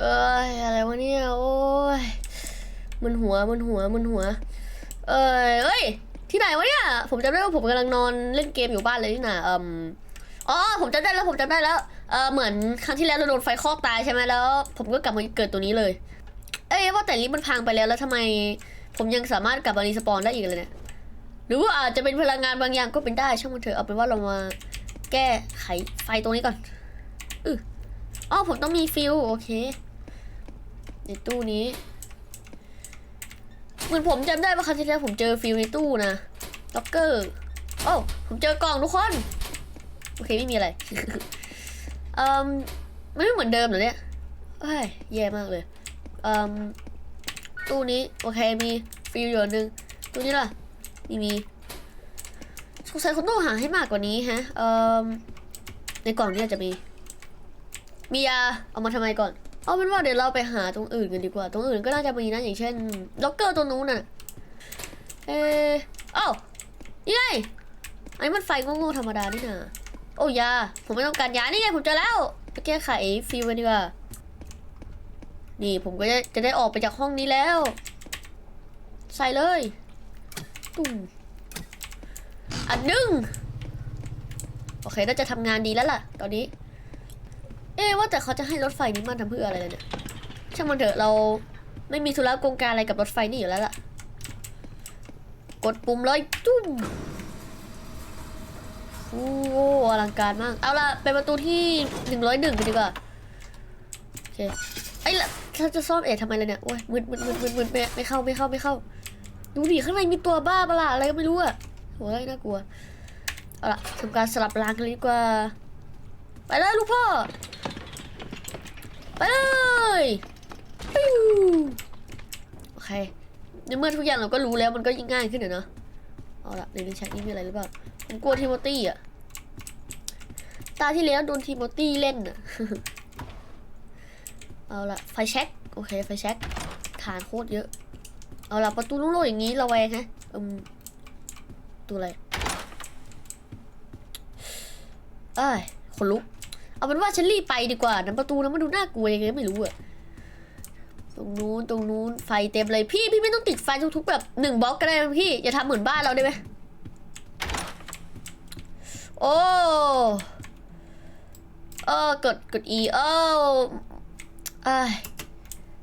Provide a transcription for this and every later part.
เอ้ยอะไรวะเนี่ยโอ้ยมึนหัวมึนหัวมึนหัว เอ้ยเอ้ย ที่ไหนวะเนี่ย ผมจำได้ว่าผมกำลังนอนเล่นเกมอยู่บ้านเลยนี่นะเอ่มอ๋อผมจำได้แล้วผมจำได้แล้วเออเหมือนครั้งที่แล้วเราโดนไฟคอกตายใช่ไหมแล้ว ผมก็กลับมาเกิดตัวนี้เลย เอ้ยว่าแต่ลิฟต์มันพังไปแล้วแล้วทำไม ผมยังสามารถกลับมารีสปอนได้อีกเลยเนี่ยหรือว่าอาจจะเป็นพลังงานบางอย่างก็เป็นได้ช่างมันเถอะเอาเป็นว่าเรามาแก้ไขไฟตรงนี้ก่อนอืออ๋อผมต้องมีฟิวโอเค ในตู้นี้ เหมือนผมจำได้ว่าครั้งที่แล้วผมเจอฟิลในตู้นะล็อกเกอร์โอ้ผมเจอกล่องทุกคน โอเคไม่มีอะไรเอ่มมันไม่เหมือนเดิมเหรอเนี่ยเฮ้ยแย่มากเลยเอ่มตู้นี้โอเคมีฟิลอยู่หนึ่งตู้นี้ล่ะมีมีสงสัยคนต้องหาให้มากกว่านี้ฮะเอ่มในกล่องนี้อาจจะมี มียา เอามาทำไมก่อน เอาเป็นว่าเดี๋ยวเราไปหาตรงอื่นกันดีกว่า ตรงอื่นก็น่าจะมีนะอย่างเช่นล็อกเกอร์ตัวนู้นน่ะ เออเอ้านี่ไงอันนี้มันไฟโง่ๆธรรมดานี่นะโอ้ยา ผมไม่ต้องการยา นี่ไงผมเจอแล้ว ไปแก้ไขฟิวันดีกว่า นี่ผมก็จะจะได้ออกไปจากห้องนี้แล้ว ใส่เลย ตุ่มอันหนึ่งโอเค น่าจะทำงานดีแล้วล่ะ ตอนนี้ เอ๊ะว่าแต่เขาจะให้รถไฟนี้มาทำเพื่ออะไรเนี่ยช่างมันเถอะเราไม่มีธุระกงการอะไรกับรถไฟนี่อยู่แล้วล่ะ กดปุ่มเลยจุ้มโอ้อลังการมาก เอาล่ะเป็นประตูที่หนึ่งร้อยหนึ่งไปดีกว่าโอเคไอ้ละถ้าจะซ่อมเอ๋ทำไมเลยเนี่ยโอ้ยมึนมึนมึนมึนมึนไม่ไม่เข้าไม่เข้าไม่เข้า ดูดิข้างในมีตัวบ้าประหลาดอะไรก็ไม่รู้อะโอ้ยน่ากลัว เอาล่ะทำการสลับรางกันเลยดีกว่า ไปเลยลูกพ่อ ไปเลยปิ้วโอเคในเมื่อทุกอย่างเราก็รู้แล้วมันก็ยิ่งง่ายขึ้นอะเนาะเอาละในลิ้นชักนี้มีอะไรหรือเปล่าผมกลัวทิโมตี้อะตาที่แล้วโดนทิโมตี้เล่นอะเอาละไฟแช็กโอเคไฟแช็กฐานโคตรเยอะ เอาละประตูโล่งๆอย่างนี้ระแวงฮะอืมตัวอะไรเอ้ยขนลุก เอาเป็นว่าฉันรีบไปดีกว่าน้ำประตูนั้นมันดูน่ากลัวยังไงไม่รู้อะตรงนู้นตรงนู้นไฟเต็มเลยพี่พี่ไม่ต้องติดไฟทุกๆแบบหนึ่งบล็อกก็ได้พี่อย่าทำเหมือนบ้านเราได้ไหมโอ้เออกดกด E เออไอ้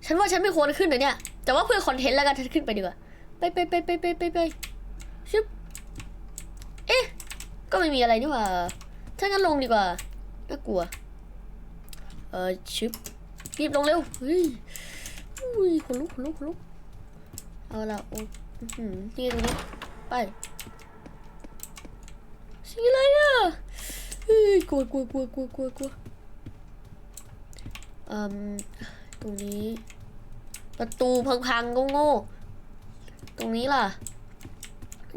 ฉันว่าฉันไม่ควรขึ้นนะเนี่ย แต่ว่าเพื่อคอนเทนต์แล้วกันฉันขึ้นไปดีกว่าไปไปไปไปไปไปไปชึบเอ๊ะก็ไม่มีอะไรนี่หว่าถ้างั้นลงดีกว่า น่ากลัว เออชึบรีบลงเร็วเฮ้ยอุ้ยขนลุกขนลุกขนลุกเอาละโอ้นี่ตรงนี้ไปสิ่งอะไรอะเฮ้ยกลัวกลัวกลัวกลัวกลัวกลัวอืมตรงนี้ ประตูพังๆโง่ตรงนี้ล่ะ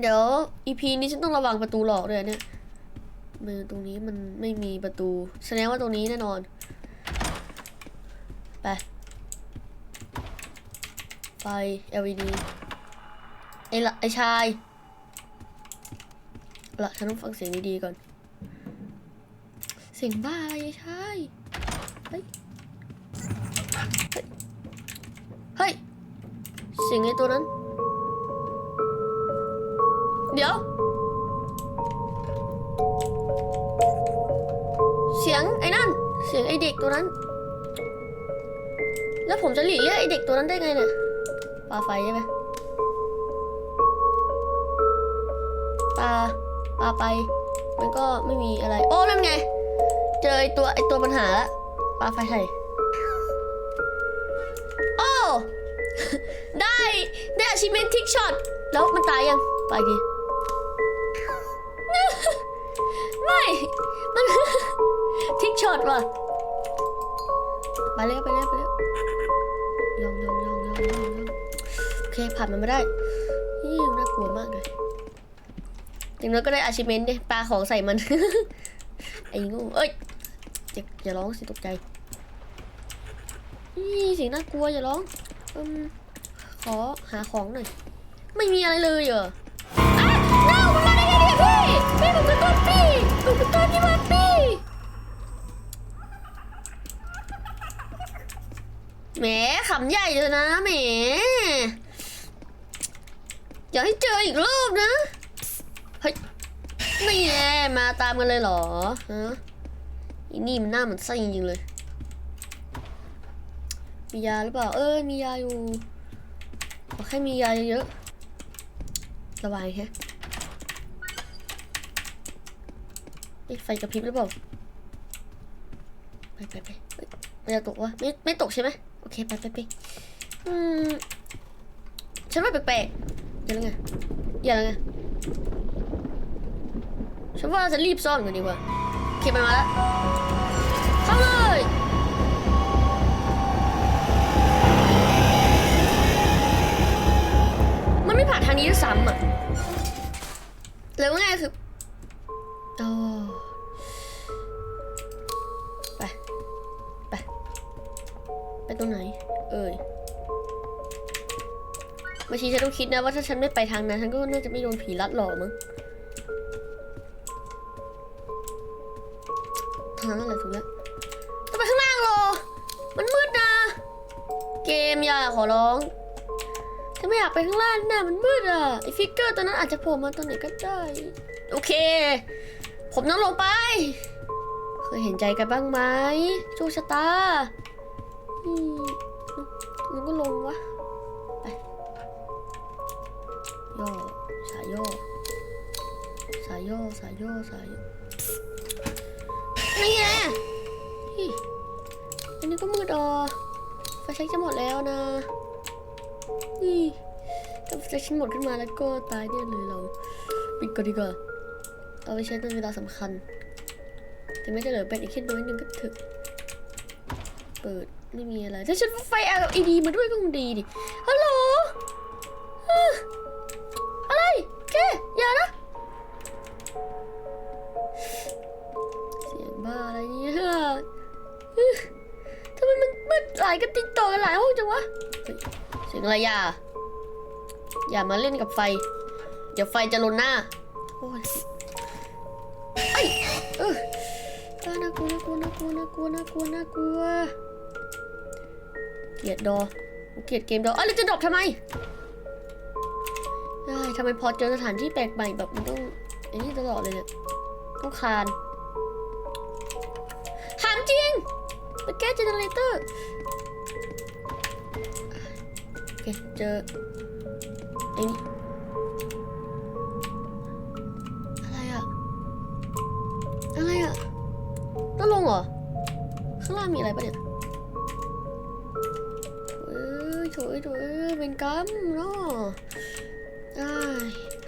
เดี๋ยว EP นี้ฉันต้องระวังประตูหลอกเลยเนี่ย มือตรงนี้มันไม่มีประตู แสดงว่าตรงนี้แน่นอน ไป ไฟ LED ไอ้ละไอ้ชายละฉันต้องฟังเสียงดีๆก่อน เสียงบ้าอะไรไอ้ชาย เฮ้ย เฮ้ยเฮ้ยเสียงไอ้ตัวนั้น เดี๋ยว เสียงไอเด็กตัวนั้น แล้วผมจะหลีกเลี่ยงไอเด็กตัวนั้นได้ไงเนี่ยปาไฟใช่ไหมปาปาไป มันก็ไม่มีอะไร โอ้นั่นไง เจอไอตัวไอตัวปัญหาละปาไฟใส่โอ้ได้ได้อาชิเมนทิกช็อตแล้วมันตายยังไปดีไม่ มัน ทิกช็อตว่ะ ไปเร็วไปเร็วไปเร็วย่องย่องย่องย่องย่องย่องโอเคผ่านมันมาได้นี่น่ากลัวมากเลยอย่างน้อยก็ได้อาชิเมนดิปลาของใส่มัน ไอ้งูเอ้ยอย่าอย่าร้องสิตกใจนี่สียงน่ากลัวอย่าร้องอืมขอหาของหน่อย ไม่มีอะไรเลยเหรออะน้ามันมาได้ไงเนี่ยพี่พี่ผมเป็นตัวพี่ผมเป็นตัวที่มาพี่ แหมขำใหญ่เลยนะแหมอย่าให้เจออีกรอบนะ เฮ้ยนี่แน่มาตามกันเลยเหรอฮะอีนี่มันหน้าเหมือนไส้จริงๆเลย มียาหรือเปล่า เออมียาอยู่ขอแค่มียาเยอะๆระบายแฮะเอ๊ะไฟกระพริบหรือเปล่า ไปไปไปไม่จะตกวะไม่ไม่ตกใช่ไหม โอเคไปไปไปอืมฉันว่าแปลกๆอย่าล้วไงอย่าล้วไงฉันว่าเราจะรีบซ่อนกันดีกว่าโอเคมันมาแล้วเข้าเลยมันไม่ผ่านทางนี้ด้วยซ้ำอะแล้วง่ายคือ ไปตรงไหน เอ่ยบางทีฉันต้องคิดนะว่าถ้าฉันไม่ไปทางนั้นฉันก็น่าจะไม่โดนผีลัดหลอกมั้งทางนั้นแหละถูกแล้วต้องไปข้างล่างหรอ มันมืดนะ เกมอย่าขอร้องฉันไม่อยากไปข้างล่างนะมันมืดอะไอฟิกเกอร์ตัวนั้นอาจจะโผล่มาตอนไหนก็ได้ โอเค ผมต้องลงไป เคยเห็นใจกันบ้างไหมโชคชะตา สายโย่สายโย่สายโย่นี่ไงอันนี้ก็มืดอะไฟแช็กจะหมดแล้วนะนี่ถ้าไฟแช็กฉันหมดขึ้นมาแล้วก็ตายแน่เลยเราปิดก่อนดีกว่าเอาไปใช้ในเวลาสำคัญถึงแม้จะเหลือเป็นอีกแค่น้อยนึงก็เถอะเปิดไม่มีอะไรถ้าฉันไฟ LED มาด้วยก็คงดีดิฮัลโหล ทำไมมันมืดหลายกันติดต่อกันหลายห้องจังวะเสียงอะไรอย่า อย่ามาเล่นกับไฟ เดี๋ยวไฟจะลนหน้า โอ้ยไอ้เออน่ากลัวน่ากลัวน่ากลัวน่ากลัวน่ากลัวน่ากลัว เกลียดดอเกลียดเกมดอเอ้ยแล้วจะดรอปทำไมได้ทำไมพอเจอสถานที่แปลกใหม่แบบมันต้องไอ้นี่ตลอดเลยเนี่ยต้องคาน ไปแก้เจเนเรเตอร์โอเคเจอไอ้นี่อะไรอะอะไรอะต้องลงเหรอ ข้างล่างมีอะไรปะเนี่ยเอ้ยโถยโถยเป็นกรรมเนาะอ้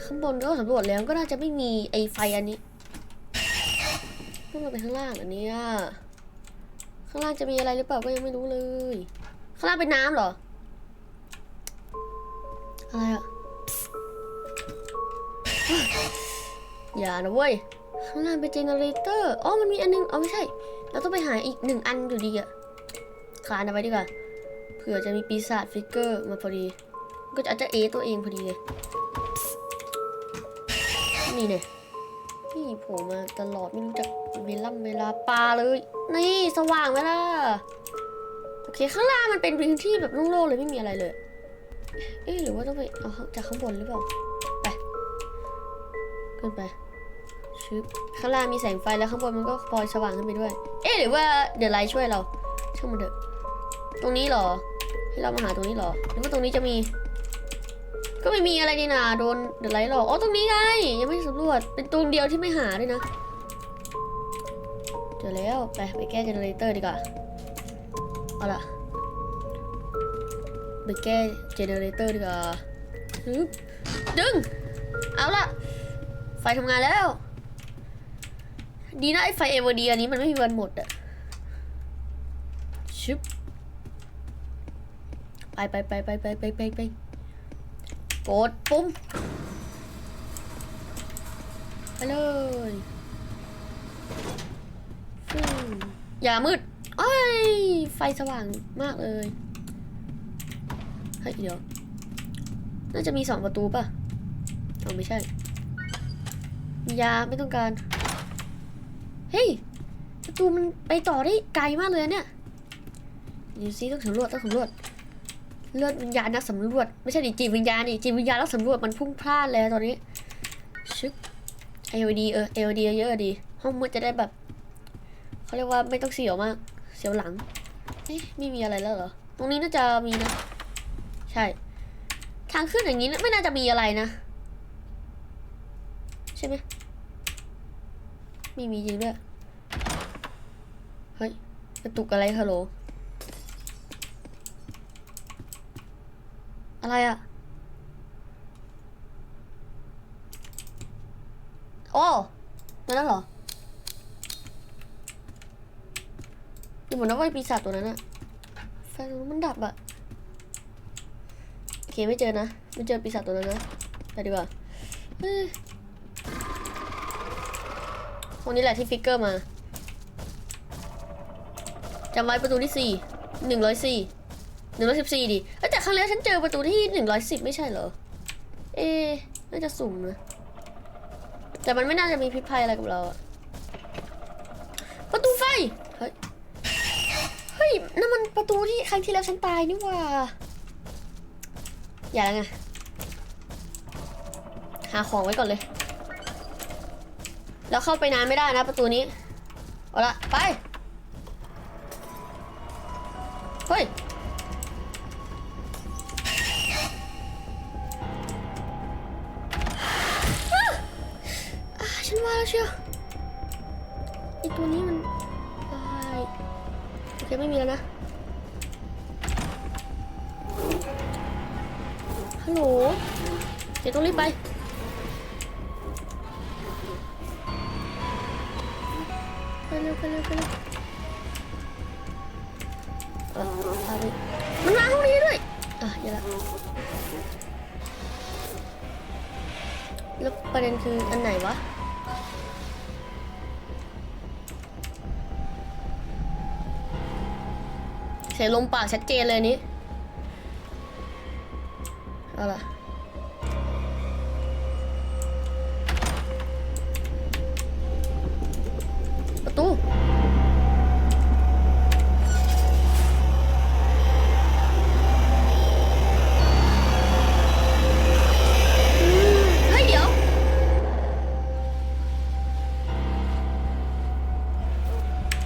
ข้างบนก็สำรวจแล้วก็น่าจะไม่มีไอไฟอันนี้ต้องลงไปข้างล่างอันนี้ย ข้างล่างจะมีอะไรหรือเปล่าก็ยังไม่รู้เลย ข้างล่างเป็นน้ำเหรอ อะไรอะอย่านะเว้ย ข้างล่างเป็นเจเนเรเตอร์ อ๋อ มันมีอันนึง อ๋อไม่ใช่ เราต้องไปหาอีกหนึ่งอันอยู่ดีอะคลานเอาไว้ดีกว่า เผื่อจะมีปีศาจฟิกเกอร์มาพอดี ก็จะอาจจะเอตัวเองพอดีเลย นี่เนี่ย นี่โผล่มาตลอดไม่รู้จักเวล่ำเวลาปลาเลย นี่สว่างไหมล่ะโอเคข้างล่างมันเป็นพื้นที่แบบโล่งๆเลยไม่มีอะไรเลย เอ๊ะหรือว่าต้องไปเอาจากข้างบนหรือเปล่าไปขึ้นไปชึบข้างล่างมีแสงไฟแล้วข้างบนมันก็พลอยสว่างขึ้นไปด้วย เอ๊ะหรือว่าเดอะไลท์ช่วยเราช่างมันเถอะตรงนี้หรอให้เรามาหาตรงนี้หรอหรือว่าตรงนี้จะมี ก็ไม่มีอะไรนี่นาโดนเดือดไหลหรอกอ๋อตรงนี้ไง ยังไม่สำรวจ เป็นตรงเดียวที่ไม่หาด้วยนะ เจอแล้ว ไปไปแก้เจเนเรเตอร์ดีกว่า เอาล่ะ ไปแก้เจเนเรเตอร์ดีกว่าดึง เอาล่ะ ไฟทำงานแล้ว ดีนะไอไฟเอเวอร์ดีอันนี้มันไม่มีวันหมดอะชิบไปไปไปไปไปไปไป กดปุ่มไปเลยอย่ามืดเอ้ยไฟสว่างมากเลยเฮ้ยเดี๋ยว น่าจะมีสองประตูป่ะเอาไม่ใช่ ยาไม่ต้องการ เฮ้ย ประตูมันไปต่อได้ไกลมากเลยเนี่ยดูซิต้องสำรวจต้องสำรวจ เลือดวิญญาณนักสำรวจ ไม่ใช่ดิจิตวิญญาณดิจิตวิญญาณนักสำรวจมันพุ่งพลาดเลยตอนนี้ชึบ LED เออ LED เยอะดี ห้องมืดจะได้แบบเขาเรียกว่าไม่ต้องเสียวมาก เสียวหลังเอ๊ะไม่มีอะไรแล้วเหรอ ตรงนี้น่าจะมีนะ ใช่ ทางขึ้นอย่างนี้ไม่น่าจะมีอะไรนะ ใช่ไหมไม่มีจริงด้วยเฮ้ยกระตุกอะไรฮัลโหล อะไรอะโอ้นั่นนเหรอดูเหมือนว่าไอ้ปีศาจตัวนั้นอะไฟตรงนั้นมันดับอะโอเคไม่เจอนะ ไม่เจอปีศาจตัวนั้นนะไปดีกว่าเอ้ยตรงนี้แหละที่ฟิกเกอร์มาจำไว้ประตูที่สี่หนึ่งร้อยสี่หนึ่งร้อยสิบสี่ดิ ครั้งแรกฉันเจอประตูที่หนึ่งร้อยสิบไม่ใช่เหรอ เอ๊น่าจะสุ่มนะ แต่มันไม่น่าจะมีพิษภัยอะไรกับเราอะประตูไฟ เฮ้ย เฮ้ยนั่นมันประตูที่ครั้งที่แล้วฉันตายนี่ว่า อย่าแล้วไง หาของไว้ก่อนเลย แล้วเข้าไปนานไม่ได้นะประตูนี้ เอาละไป เฮ้ย เชียวไอตัวนี้มันตายโอเคไม่มีแล้วนะ ฮัลโหล เดี๋ยวต้องรีบไป ไปเร็วไปเร็วไปเร็วเออพาไปมันมาห้องนี้ด้วย อะอย่าละแล้วประเด็นคืออันไหนวะ สียงลมปากชัดเจนเลยนี้เอาล่ะประตูเฮ้ยเดี๋ยว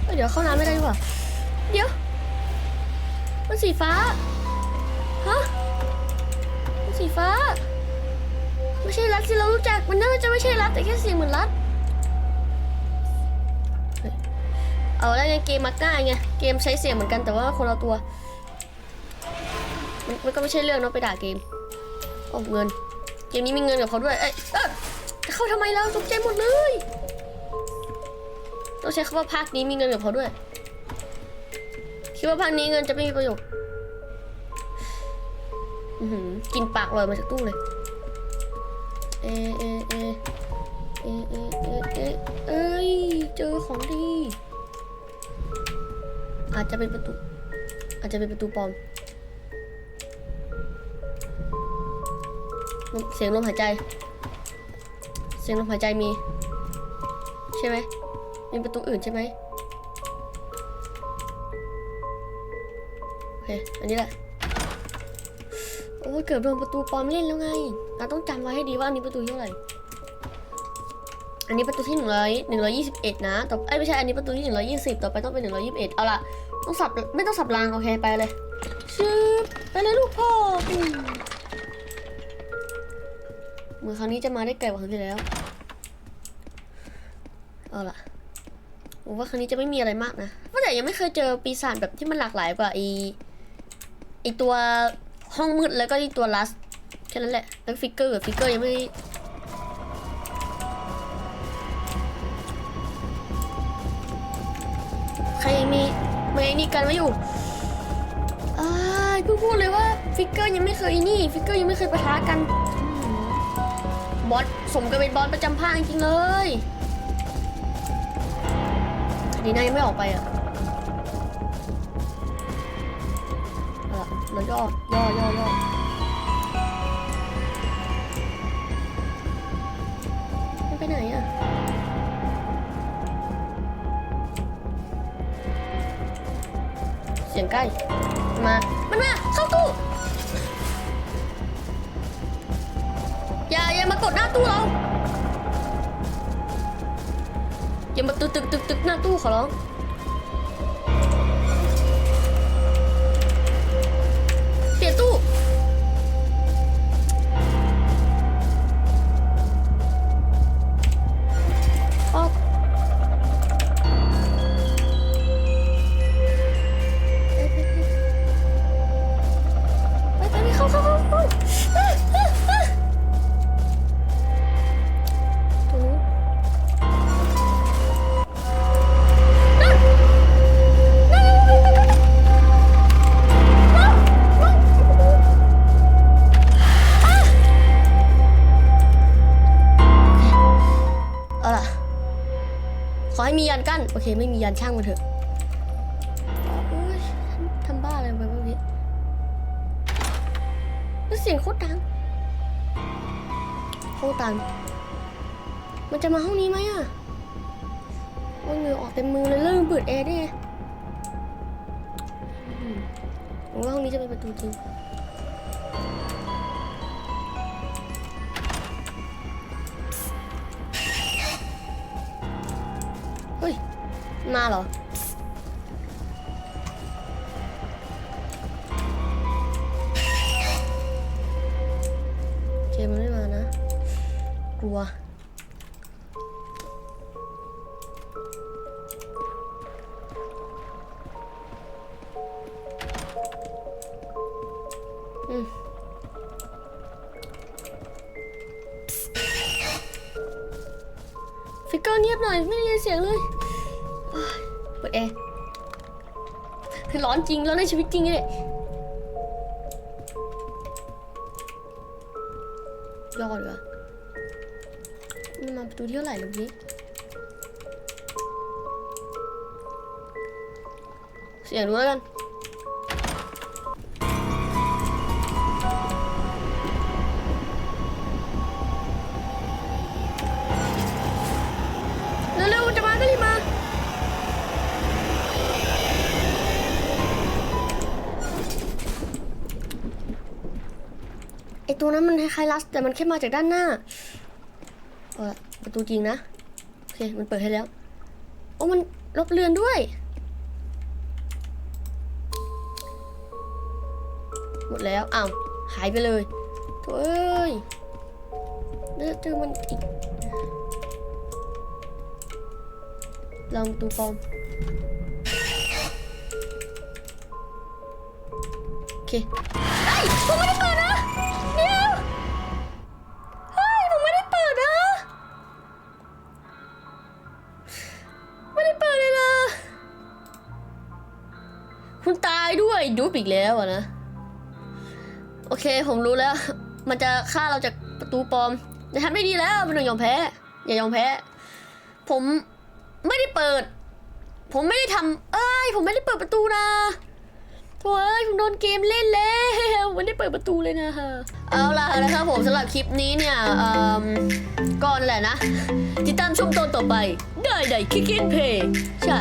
เฮ้ยเดี๋ยวเข้าน้ำไม่ได้ดีกว่าเดี๋ยว มันสีฟ้า ฮะ มันสีฟ้า ไม่ใช่รัฐที่เรารู้จัก มันน่าจะไม่ใช่รัฐแต่แค่เสียงเหมือนรัฐเอาแล้วไงเกมมาก้าไง เกมใช้เสียงเหมือนกันแต่ว่าคนละตัวมันมันก็ไม่ใช่เรื่องเนาะไปด่าเกมโอ้เงิน เกมนี้มีเงินกับเขาด้วย เอ้ยเอ้ยจะเข้าทำไมเราตกใจหมดเลย ต้องใช้คำว่าภาคนี้มีเงินกับเขาด้วย คิดว่าภาคนี้เงินจะไม่มีประโยชน์กินปากลอยมาจากตู้เลย เอเอเอเอเอเอเอเอ้ยเจอของดี อาจจะเป็นประตู อาจจะเป็นประตูปลอมเสียงลมหายใจ เสียงลมหายใจมี ใช่ไหมมีประตูอื่นใช่ไหม เคอันนี้แหละโอ้ยเกือบโดนประตูปลอมเล่นแล้วไงเราต้องจำไว้ให้ดีว่าอันนี้ประตูเท่าไหร่อันนี้ประตูที่หนึ่งร้อยหนึ่งร้อยยี่สิบเอ็ดนะต่อไอ้ไม่ใช่อันนี้ประตูที่หนึ่งร้อยยี่สิบต่อไปต้องเป็นหนึ่งร้อยยี่สิบเอ็ดเอาล่ะต้องสับไม่ต้องสับรางโอเคไปเลยชืบไปเลยลูกพ่อเหมือนครั้งนี้จะมาได้ไกลกว่าครั้งที่แล้วเอาล่ะผมว่าครั้งนี้จะไม่มีอะไรมากนะว่าะแต่ยังไม่เคยเจอปีศาจแบบที่มันหลากหลายกว่าไอ ไอตัวห้องมืดแล้วก็ไอตัวลัสแค่นั้นแหละแล้วฟิกเกอร์ฟิกเกอร์ยังไม่ใครมีไม่ไอนี่กันไว้อยู่อ่าเพิ่งพูดเลยว่าฟิกเกอร์ยังไม่เคยนี่ฟิกเกอร์ยังไม่เคยปะทะกันบอสสมกับเป็นบอสประจำภาคจริงเลยดีนะยังไม่ออกไปอะ เอาล่ะเราย่อย่อย่อย่อมันไปไหนอะสสียงใกล้ มา มันมา เข้าตู้ อย่าอย่ามากดหน้าตู้เรา อย่ามาตึกตึกตึกตึกหน้าตู้ขอร้อง เคไม่มียันช่างมันเถอะโอ้ยทำบ้าอะไรไปบ้างนี้แล้วเสียงโคตรดังห้องตัน มันจะมาห้องนี้ไหมอะโอ้ยเหงื่อออกเต็มมือเลยเริ่มเปิดแอร์ได้ไงผมว่าห้องนี้จะเป็นประตูจริง 妈的。 แล้วในชีวิตจริงเลยยอดเลยมันมาประตูที่เท่าไหร่ลูกนี้เสียงดูแล้วกัน ตัวนั้นมันคล้ายๆลัส แต่มันแค่มาจากด้านหน้าเอาละประตูจริงนะ โอเค มันเปิดให้แล้ว โอ้มันลบเรือนด้วย หมดแล้ว อ้าว หายไปเลยโถ่เอ้ยเดี๋ยวเจอมันอีกลองตูปอมโอเคเฮ้ยผมไม่ได้เปิดนะ คุณตายด้วยดูปอีกแล้วอะนะ โอเคผมรู้แล้ว มันจะฆ่าเราจากประตูปลอมจะทำไม่ดีแล้วมันต้องยอมแพ้ อย่ายอมแพ้ ผมไม่ได้เปิด ผมไม่ได้ทำเอ้ย ผมไม่ได้เปิดประตูนะโถ่เอ้ยผมโดนเกมเล่นแล้วไม่ได้เปิดประตูเลยนะฮะเอาล่ะนะครับผมสำหรับคลิปนี้เนี่ยก่อนแหละนะติดตามชมตอนต่อไป ได้ได้คิกเกนเพย์ใช่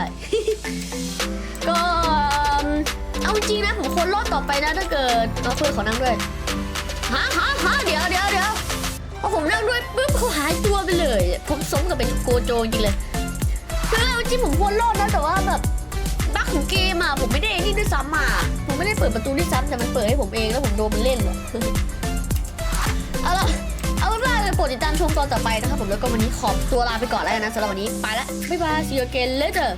เอาจริงนะผมควรรอดต่อไปนะถ้าเกิดเอาเพื่อนขอนั่งด้วยฮะฮะฮะเดี๋ยวเดี๋ยวเดี๋ยวพอผมนั่งด้วยปุ๊บเขาหายตัวไปเลย ผมสมกับเป็นโกโจจริงเลยคือเอาจริงผมควรรอดนะแต่ว่าแบบบั๊กของเกมอะผมไม่ได้นี่ด้วยซ้ำอะผมไม่ได้เปิดประตูด้วยซ้ำแต่มันเปิดให้ผมเองแล้วผมโดนมันเล่นว่ะเอาล่ะเอาเป็นว่าโปรดติดตามชมตอนต่อไปนะครับผมแล้วก็วันนี้ขอตัวลาไปก่อนแล้วนนะสำหรับวันนี้ไปละบ๊ายบาย see you again later